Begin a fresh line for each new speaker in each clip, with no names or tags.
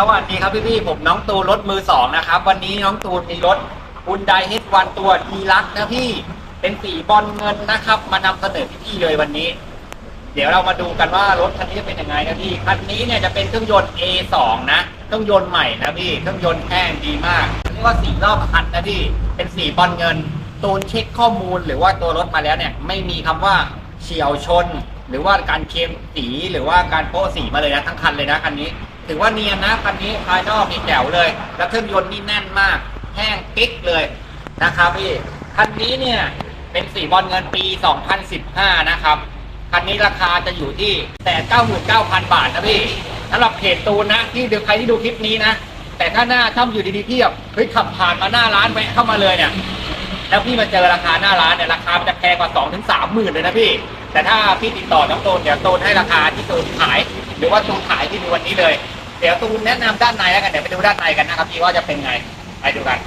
สวัสดีครับพี่ๆผมน้องตูนรถมือสองนะครับ วันนี้น้องตูนมีรถฮุนไดเฮดวันตัวดีลักนะพี่เป็นสีบอลเงินนะครับ มานำเสนอพี่ๆเลยวันนี้ เดี๋ยวเรามาดูกันว่ารถคันนี้จะเป็นยังไงนะพี่คันนี้เนี่ยจะเป็นเครื่องยนต์ A2 นะเครื่องยนต์ใหม่นะพี่เครื่องยนต์แห้งดีมากเรียกว่าสีรอบคันนะพี่เป็นสีบอลเงินตูนเช็คข้อมูลหรือว่าตัวรถมาแล้วเนี่ยไม่มีคำว่าเฉียวชน หรือว่าการเคมสีหรือว่าการโป๊ะสีมาเลยนะทั้งคันเลยนะคันนี้ ถือว่าเนียนนะคันนี้ภายนอกมีแจ๋วเลย แล้วเครื่องยนต์นี่แน่นมาก แห้งกิ๊กเลยนะครับพี่คันนี้เนี่ยเป็นสีบอลเงินปี 2015 นะครับคันนี้ราคาจะอยู่ที่แต่99,000บาทนะพี่สำหรับเพจตูนนะที่ดูใครที่ดูคลิปนี้นะ แต่ถ้าหน้าถ้าอยู่ดีๆพี่แบบเฮ้ยขับผ่านมาหน้าร้านแวะเข้ามาเลยเนี่ยแล้วพี่มาเจอราคาหน้าร้านเนี่ยราคามันจะแพงกว่า2ถึง3หมื่นเลยนะพี่ แต่ถ้าพี่ติดต่อน้องตูนเดี๋ยวตูนให้ราคาที่ตูนขาย หรือว่าตูนขายที่ดูวันนี้เลย เดี๋ยวตูนแนะนำด้านในแล้วกันเดี๋ยวไปดูด้านในกันนะครับพี่ว่าจะเป็นไงไปดูกัน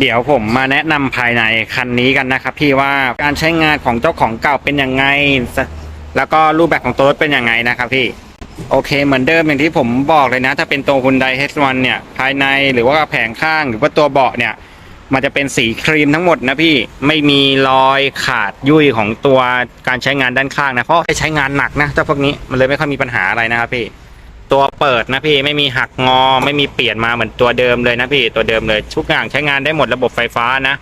เดี๋ยวผมมาแนะนำภายในคันนี้กันนะครับพี่ว่าการใช้งานของเจ้าของเก่าเป็นยังไง แล้วก็รูปแบบของตัวรถเป็นยังไงนะครับพี่ โอเคเหมือนเดิมอย่างที่ผมบอกเลยนะ ถ้าเป็นตัว Hyundai H1 เนี่ยภายในหรือว่าแผงข้างหรือว่าตัวเบาะเนี่ย มันจะเป็นสีครีมทั้งหมดนะพี่ไม่มีรอยขาดยุ่ยของตัวการใช้งานด้านข้างนะเพราะใช้งานหนักนะเจ้าพวกนี้มันเลยไม่ค่อยมีปัญหาอะไรนะครับพี่ ตัวเปิดนะพี่ไม่มีหักงอ ไม่มีเปลี่ยนมาเหมือนตัวเดิมเลยนะพี่ตัวเดิมเลยทุกอย่างใช้งานได้หมดระบบไฟฟ้านะ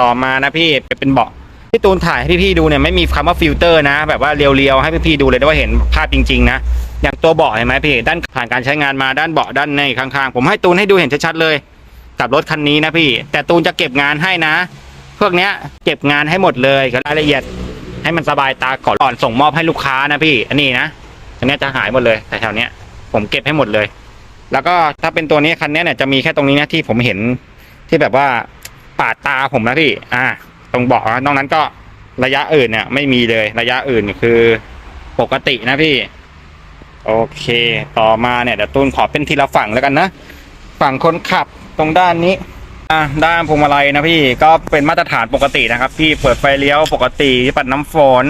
ต่อมานะพี่เป็นเบาะที่ตูนถ่ายให้พี่ๆดูเนี่ยไม่มีคำว่าฟิลเตอร์นะ แบบว่าเรียวๆให้พี่ๆดูเลยได้ว่าเห็นภาพจริงๆนะอย่างตัวเบาะเห็นไหมพี่ด้านผ่านการใช้งานมาด้านเบาะด้านในข้างๆ ผมให้ตูนให้ดูเห็นชัดๆเลยกับรถคันนี้นะพี่ แต่ตูนจะเก็บงานให้นะ พวกเนี้ยเก็บงานให้หมดเลยกับรายละเอียดให้มันสบายตาก่อนก่อนส่งมอบให้ลูกค้านะพี่ อันนี้นะอันเนี้ยจะหายหมดเลยแต่แถวเนี้ย ผมเก็บให้หมดเลย แล้วก็ถ้าเป็นตัวนี้คันนี้เนี่ยจะมีแค่ตรงนี้นะที่ผมเห็นที่แบบว่าปาดตาผมนะพี่ อ่า ตรงเบาะนอกนั้นก็ระยะอื่นเนี่ย ไม่มีเลยระยะอื่นคือปกตินะพี่ โอเค ต่อมาเนี่ยเดี๋ยวตูนขอเป็นทีละฝั่งแล้วกันนะฝั่งคนขับตรงด้านนี้อะด้านพวงมาลัยนะพี่ก็เป็นมาตรฐานปกตินะครับ พี่เปิดไฟเลี้ยวปกติปัดน้ำฝน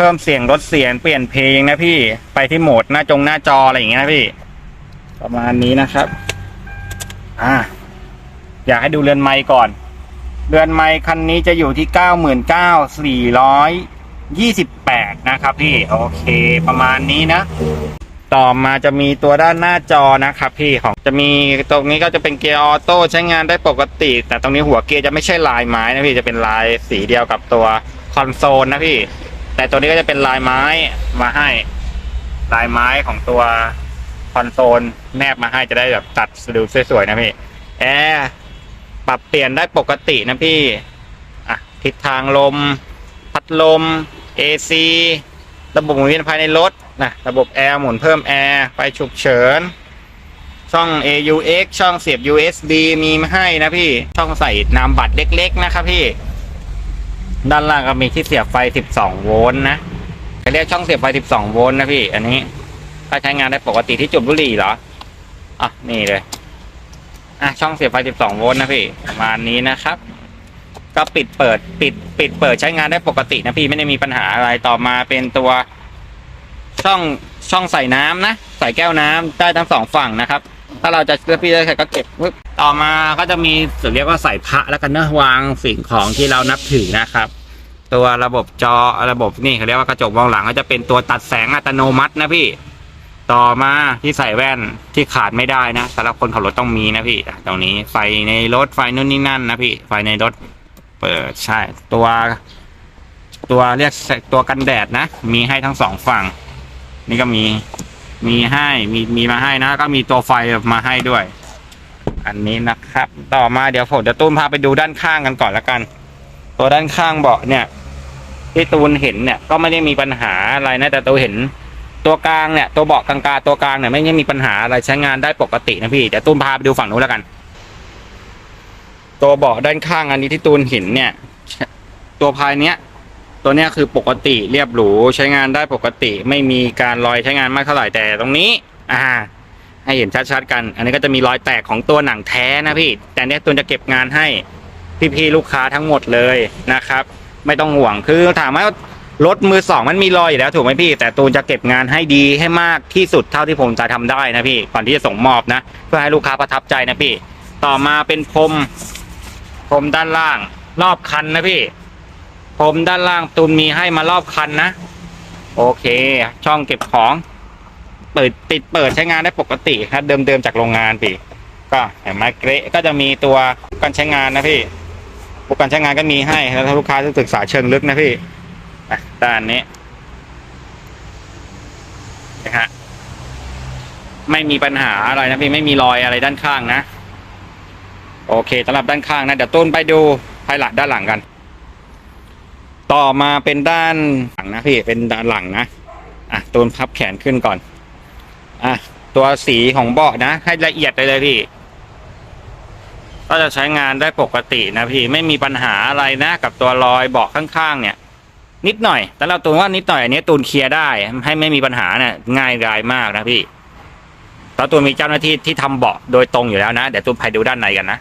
เพิ่มเสียงลดเสียงเปลี่ยนเพลงนะพี่ไปที่โหมดหน้าจงหน้าจออะไรอย่างเงี้ยนะพี่ ประมาณนี้นะครับ อ่า อยากให้ดูเรือนไม้ก่อน เรือนไม้คันนี้จะอยู่ที่เก้าหมื่นเก้าสี่ร้อยยี่สิบแปดนะครับ พี่โอเค ประมาณนี้นะต่อมาจะมีตัวด้านหน้าจอนะครับพี่ของจะมีตรงนี้ก็จะเป็นเกียร์ออโต้ใช้งานได้ปกติ แต่ตรงนี้หัวเกียร์จะไม่ใช่ลายไม้นะพี่จะเป็นลายสีเดียวกับตัวคอนโซลนะพี่ แต่ตัวนี้ก็จะเป็นลายไม้มาให้ ลายไม้ของตัวคอนโซลแนบมาให้จะได้แบบตัดดูสวยๆนะพี่แอร์ปรับเปลี่ยนได้ปกตินะพี่อะทิศทางลม พัดลม AC ระบบหมุนเวียนภายในรถนะระบบแอร์หมุนเพิ่มแอร์ไฟฉุกเฉิน ช่อง AUX ช่องเสียบ USB มีมาให้นะพี่ ช่องใส่นามบัตรเล็ก ๆ นะครับพี่ ด้านล่างก็มีที่เสียบไฟ 12 โวลต์นะเขาเรียกช่องเสียบไฟ 12 โวลต์นะพี่ อันนี้ถ้าใช้งานได้ปกติที่จุดบุหรี่เหรอ อะ นี่เลย อะ ช่องเสียบไฟ 12 โวลต์นะพี่ ประมาณนี้นะครับ ก็ปิดเปิดปิด ปิดเปิดใช้งานได้ปกตินะพี่ไม่ได้มีปัญหาอะไรต่อมาเป็นตัวช่องช่องใส่น้ำนะ ใส่แก้วน้ำได้ทั้งสองฝั่งนะครับ ถ้าเราจะเลือกพี่ได้ใส่ก็เก็บปึ๊บ ต่อมาก็จะมีส่วนเรียกว่าใส่พระแล้วกันเนอะวางสิ่งของที่เรานับถือนะครับ ตัวระบบจอระบบนี่เขาเรียกว่ากระจกมองหลังก็จะเป็นตัวตัดแสงอัตโนมัตินะพี่ ต่อมาที่ใส่แว่นที่ขาดไม่ได้นะสำหรับคนขับรถต้องมีนะพี่ตรงนี้ไฟในรถไฟนู่นนี่นั่นนะพี่ไฟในรถเปิดใช่ ตัว ตัวเรียกตัวกันแดดนะ มีให้ทั้งสองฝั่ง นี่ก็มีมีให้มีมีมาให้นะ ก็มีตัวไฟมาให้ด้วย อันนี้นะครับ ต่อมาเดี๋ยวผมจะตุ้มพาไปดูด้านข้างกันก่อนละกัน ตัวด้านข้างเบาะเนี่ย ที่ตูนเห็นเนี่ยก็ไม่ได้มีปัญหาอะไรนะแต่ตูเห็นตัวกลางเนี่ยตัวเบาะกลางๆตัวกลางเนี่ยไม่ได้มีปัญหาอะไรใช้งานได้ปกตินะพี่เดี๋ยวตูนพาไปดูฝั่งนู้นล้วกัน ตัวเบาะด้านข้างอันนี้ที่ตูนเห็นเนี่ย ตัวภายเนี้ยตัวเนี้ยคือปกติเรียบหรูใช้งานได้ปกติ ไม่มีการรอยใช้งานมากเท่าไหร่แต่ตรงนี้ อ่า ให้เห็นชัดๆกัน อันนี้ก็จะมีรอยแตกของตัวหนังแท้นะพี่ แต่เนี้ยตูนจะเก็บงานให้พี่ๆลูกค้าทั้งหมดเลยนะครับ ไม่ต้องห่วงคือถามว่ารถมือสองมันมีรอยอยู่แล้วถูกไหมพี่ แต่ตูนจะเก็บงานให้ดีให้มากที่สุดเท่าที่ผมจะทำได้นะพี่ก่อนที่จะส่งมอบนะ เพื่อให้ลูกค้าประทับใจนะพี่ ต่อมาเป็นพรมพรมด้านล่าง รอบคันนะพี่พรมด้านล่างตูนมีให้มารอบคันนะ โอเค ช่องเก็บของ เปิดปิดเปิดใช้งานได้ปกติครับเดิมๆจากโรงงานพี่ ก็เห็นไหมเกรก็จะมีตัวการใช้งานนะพี่อุปกรณ์ใช้งานก็มีให้แล้วถ้าลูกค้าจะศึกษาเชิงลึกนะพี่ด้านนี้นะฮะไม่มีปัญหาอะไรนะพี่ไม่มีรอยอะไรด้านข้างนะ โอเคสำหรับด้านข้างนะเดี๋ยวต้นไปดูภายหลังด้านหลังกัน ต่อมาเป็นด้านหลังนะพี่เป็นด้านหลังนะอะตูนพับแขนขึ้นก่อน อะตัวสีของเบาะนะ ให้ละเอียดไปเลยพี่ ก็จะใช้งานได้ปกตินะพี่ไม่มีปัญหาอะไรนะ กับตัวรอยเบาะข้างๆ เนี่ย นิดหน่อย แต่เราตูนว่านิดหน่อยอันนี้ตูนเคลียร์ได้ ให้ไม่มีปัญหาเนี่ยง่ายดายมากนะพี่เพราะตูนมีเจ้าหน้าที่ที่ทำเบาะโดยตรงอยู่แล้วนะเดี๋ยวตูนไปดูด้านในกันนะ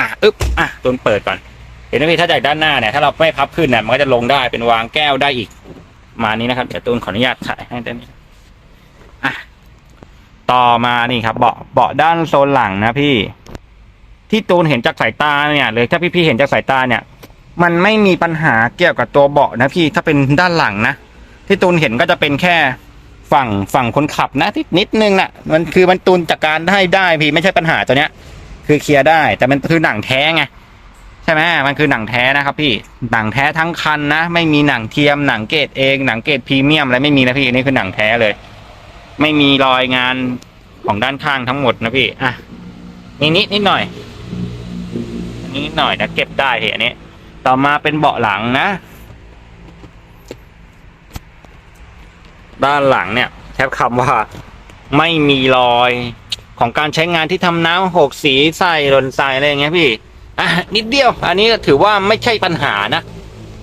อะอึ๊บอะตูนเปิดก่อนเห็นไหมพี่ถ้าจากด้านหน้าเนี่ยถ้าเราไม่พับขึ้นเนี่ยมันก็จะลงได้เป็นวางแก้วได้อีก มานี้นะครับ เดี๋ยวตูนขออนุญาตถ่ายให้ด้ไหมอะต่อมานี่ครับ เบาะเบาะด้านโซนหลังนะพี่ ที่ตูนเห็นจากสายตาเนี่ยหรือถ้าพี่ๆเห็นจากสายตาเนี่ย มันไม่มีปัญหาเกี่ยวกับตัวเบาะนะพี่ถ้าเป็นด้านหลังนะที่ตูนเห็นก็จะเป็นแค่ฝั่งฝั่งคนขับนะที่นิดนึงน่ะ มันคือมันตูนจัดการได้ได้พี่ไม่ใช่ปัญหาตัวเนี้ย คือเคลียร์ได้ แต่มันคือหนังแท้ไง ใช่ไหมมันคือหนังแท้นะครับพี่หนังแท้ทั้งคันนะไม่มีหนังเทียมหนังเกรดเองหนังเกรดพรีเมียมอะไรไม่มีนะพี่นี่คือหนังแท้เลย ไม่มีรอยงานของด้านข้างทั้งหมดนะพี่อะนี่นิดนิดหน่อยมีนิดหน่อยนะเก็บได้เหอันนี้ต่อมาเป็นเบาะหลังนะ ด้านหลังเนี่ยแทบคำว่าไม่มีรอยของการใช้งานที่ทำน้ำหกสีใส่หล่นใส่อะไรอย่างเงี้ยพี่ อะนิดเดียว อันนี้ถือว่าไม่ใช่ปัญหานะ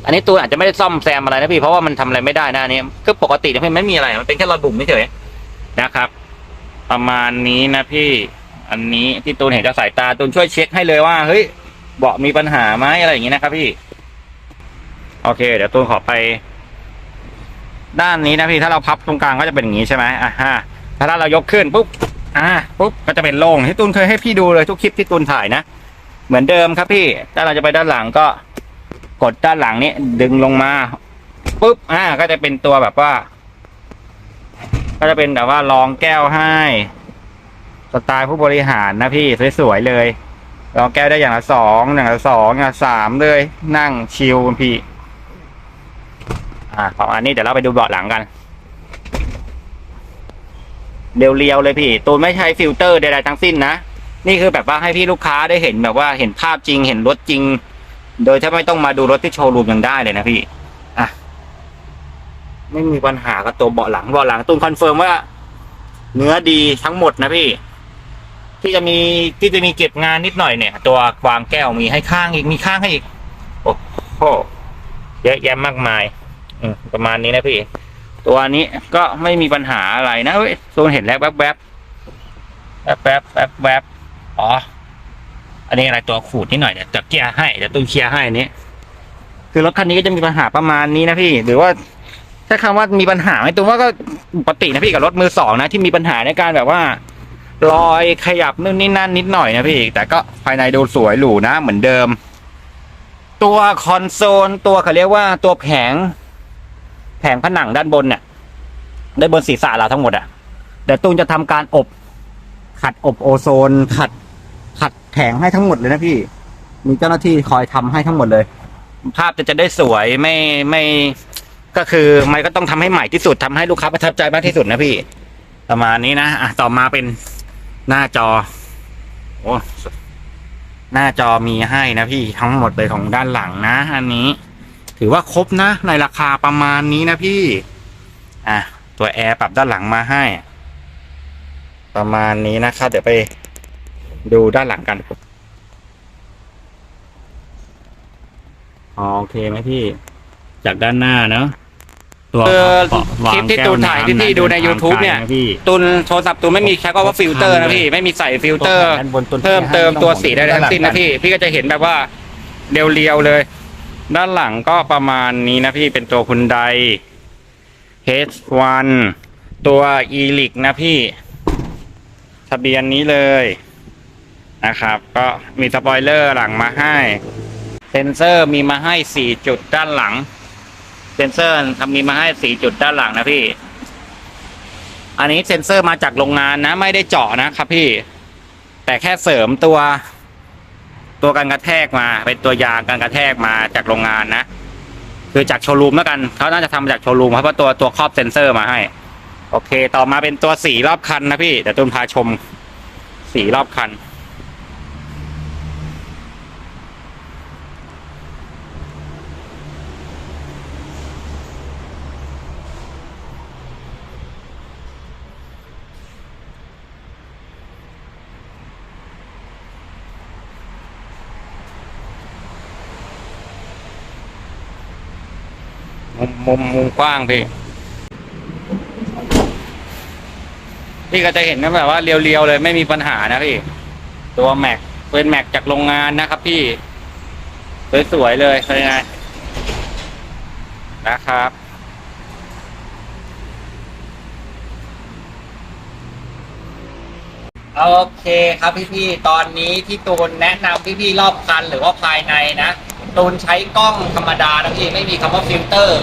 อันนี้ตัวอาจจะไม่ได้ซ่อมแซมอะไรนะพี่เพราะว่ามันทำอะไรไม่ได้นะอันนี้ก็ปกตินะพี่ไม่มีอะไร มันเป็นแค่รอยบุ๋มเฉยนะครับ ประมาณนี้นะพี่ อันนี้ที่ตูนเห็นจากสายตาตูนช่วยเช็คให้เลยว่าเฮ้ยเบาะมีปัญหาไหมอะไรอย่างงี้นะครับพี่ โอเค เดี๋ยวตูนขอไป ด้านนี้นะพี่ถ้าเราพับตรงกลางก็จะเป็นอย่างนี้ใช่ไหมอะฮะถ้าเรายกขึ้นปุ๊บอ่าปุ๊บก็จะเป็นโล่งที่ตูนเคยให้พี่ดูเลยทุกคลิปที่ตูนถ่ายนะ เหมือนเดิมครับพี่ ถ้าเราจะไปด้านหลังก็กดด้านหลังนี้ดึงลงมาปุ๊บอ่าก็จะเป็นตัวแบบว่า ก็จะเป็นแบบว่ารองแก้วให้สไตล์ผู้บริหารนะพี่สวยๆเลยรองแก้วได้อย่างละสองอย่างละสองอย่างละสามเลย นั่งชิลพี่ อ่าประมาณนี้เดี๋ยวเราไปดูเบาะหลังกันเรียวๆเลยพี่ ตูนไม่ใช้ฟิลเตอร์ใดๆทั้งสิ้นนะ นี่คือแบบว่าให้พี่ลูกค้าได้เห็นแบบว่าเห็นภาพจริงเห็นรถจริง โดยถ้าไม่ต้องมาดูรถที่โชว์รูมยังได้เลยนะพี่อะไม่มีปัญหากับตัวเบาะหลังเบาะหลังตูนคอนเฟิร์มว่า เนื้อดีทั้งหมดนะพี่ ที่จะมีที่จะมีเก็บงานนิดหน่อยเนี่ย ตัววางแก้วมีให้ข้างอีกมีข้างให้อีกโอ้โหเยอะแยะมากมาย อืมประมาณนี้นะพี่ ตัวนี้ก็ไม่มีปัญหาอะไรนะเว้ยตูนเห็นแล้วแวบๆแป๊บแป๊บแป๊บแป๊บ อ๋อ อันนี้อะไรตัวขูดนิดหน่อยเดี๋ยจะเคลียร์ให้เดี๋ยวตุ้นเคลียร์ให้นี้ คือรถคันนี้ก็จะมีปัญหาประมาณนี้นะพี่ หรือว่าถ้าคำว่ามีปัญหาไหมตุ้นว่าก็ปกตินะพี่กับรถมือสองนะที่มีปัญหาในการแบบว่า รอยขยับนู่นนี่นั่นนิดหน่อยนะพี่แต่ก็ภายในดูสวยหรูนะเหมือนเดิม ตัวคอนโซลตัวเขาเรียกว่าตัวแผง แผงผนังด้านบนเนี่ยด้านบนศีรษะเราทั้งหมดอะเดี๋ยวตูนจะทำการอบขัดอบโอโซนขัด แผงให้ทั้งหมดเลยนะพี่ มีเจ้าหน้าที่คอยทำให้ทั้งหมดเลย ภาพจะจะได้สวยไม่ไม่ก็คือมันก็ต้องทำให้ใหม่ที่สุดทำให้ลูกค้าประทับใจมากที่สุดนะพี่ ประมาณนี้นะอะต่อมาเป็นหน้าจอโอ้หน้าจอมีให้นะพี่ทั้งหมดเลยของด้านหลังนะ อันนี้ ถือว่าครบนะ ในราคาประมาณนี้นะพี่ อะตัวแอร์ปรับด้านหลังมาให้ ประมาณนี้นะครับเดี๋ยวไป ดูด้านหลังกันอ๋อโอเคไหมพี่ จากด้านหน้าเนอะตัว
คือ
วาง
คลิปที่
แก้ว
ตูนถ่ายำที่พี่ดูใน YouTube เนี่ย
ทางไกละพี่
ตุนโทรศัพท์ตุนไม่มีแค่ว่าฟิลเตอร์นะพี่ ไม่มีใส่ฟิลเตอร์
ด้านบนตุน
เพิ่มเติมตัวสีได้ทั้งสิ้นนะพี่ พี่ก็จะเห็นแบบว่าเรียวๆเลย
ด้านหลังก็ประมาณนี้นะพี่เป็นตัวคุณได H1 ตัว e l i x นะพี่ ทะเบียนนี้เลย นะครับ ก็มีสปอยเลอร์หลังมาให้ เซนเซอร์มีมาให้4จุดด้านหลัง เซนเซอร์ทำมีมาให้4จุดด้านหลังนะพี่ อันนี้เซนเซอร์มาจากโรงงานนะ ไม่ได้เจาะนะครับพี่ แต่แค่เสริมตัว ตัวการกระแทกมา เป็นตัวยางการกระแทกมาจากโรงงานนะ คือจากโชว์รูมแล้วกัน เขาน่าจะทำมาจากโชว์รูมเพราะว่าตัวตัวครอบเซนเซอร์มาให้ โอเค ต่อมาเป็นตัวสีรอบคันนะพี่เดี๋ยวตุนพาชมสีรอบคัน มุมมุมมุมกว้างพี่พี่ก็จะเห็นนะแบบว่าเรียวๆเลยไม่มีปัญหานะพี่ ตัวแม็กเป็นแม็กจากโรงงานนะครับพี่ สวยๆเลยเป็นไงนะครับ
โอเคครับพี่ๆ ตอนนี้ที่ตูนแนะนำพี่ๆ รอบคันหรือว่าภายในนะ ตูนใช้กล้องธรรมดานะพี่ไม่มีคำว่าฟิลเตอร์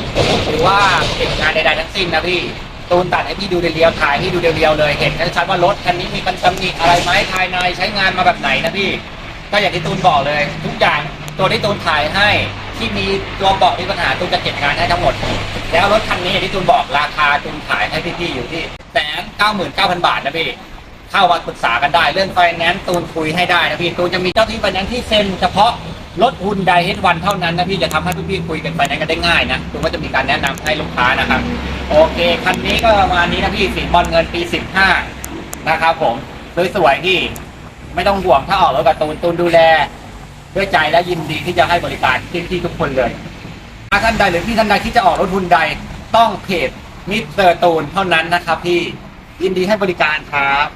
หรือว่าติดงานใดๆทั้งสิ้นนะพี่ตูนตัดให้พี่ดูเรียวๆถ่ายให้พี่ดูเรียวๆเลยเห็นชัดๆว่ารถคันนี้มีปัญตำหนิอะไรไหมภายในใช้งานมาแบบไหนนะพี่ ก็อย่างที่ตูนบอกเลย ทุกอย่างตัวที่ตูนถ่ายให้ที่มีตัวเบาะมีปัญหาตูนจะเก็บงานให้ทั้งหมด แล้วรถคันนี้อย่างที่ตูนบอกราคาตูนขายให้พี่ๆอยู่ที่แสนเก้าหมื่นเก้าพันบาทนะพี่เข้ามาปรึกษากันได้เรื่องไฟแนนซ์ตูนคุยให้ได้นะพี่ตูนจะมีเจ้าที่ไฟแนนซ์ที่เซ็นเฉพาะ รถฮุนไดเฮดวันเท่านั้นนะพี่จะทำให้พี่ๆคุยกันไฟแนนซ์กันได้ง่ายนะตูนก็จะมีการแนะนำให้ลูกค้านะครับ โอเค คันนี้ก็ประมาณนี้นะพี่สีบอลเงินปี15นะครับผมสวยๆพี่ไม่ต้องห่วงถ้าออกรถกับตูนตูนดูแล ด้วยใจและยินดีที่จะให้บริการที่ทุกคนเลยถ้าท่านใดหรือพี่ท่านใดที่จะออกรถฮุนไดต้องเพจมิสเตอร์ตูนเท่านั้นนะครับพี่ยินดีให้บริการครับ